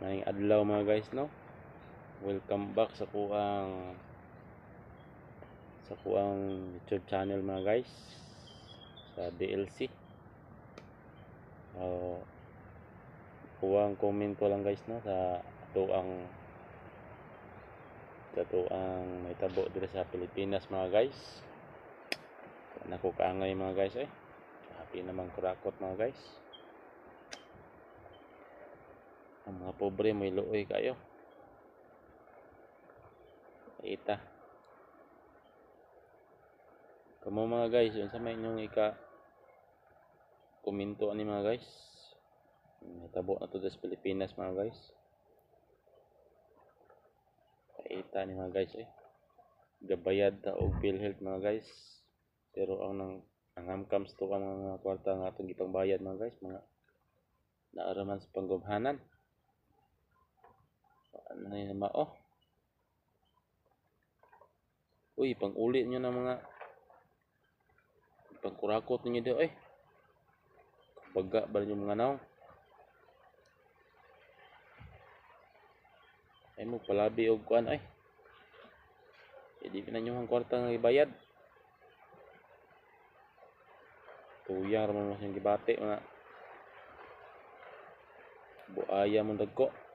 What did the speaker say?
May adlaw mga guys no. Welcome back sa kuang sa kuang YouTube channel mga guys sa DLC. Oh kuang comment ko lang guys no sa tuang sa tuang may tabo dito sa Pilipinas mga guys. Nako kaangay mga guys eh. Happy naman kurakot mga guys. Ang mga pobre may luoy kayo. Ita. Kamo mga guys, yun sa may inyong ika kuminto ani mga guys. May tabo na to sa Pilipinas mga guys. Kaita ni mga guys eh. Gabayad ta og PhilHealth mga guys. Pero ang nang ang hamkams to ang mga kwarta nga atong gipang bayad mga guys, mga naaraman sa panggubhanan. Ano na yun mao? Uy, pang uli nyo ng mga pangkurakot ninyo daw eh. Baga ba yung mga naong? Ay mo palabi og kuan ay. Hindi na nyo ang kwarta nga ibayad. Tuyang raman mo siyang gibate mga buaya mong dagko.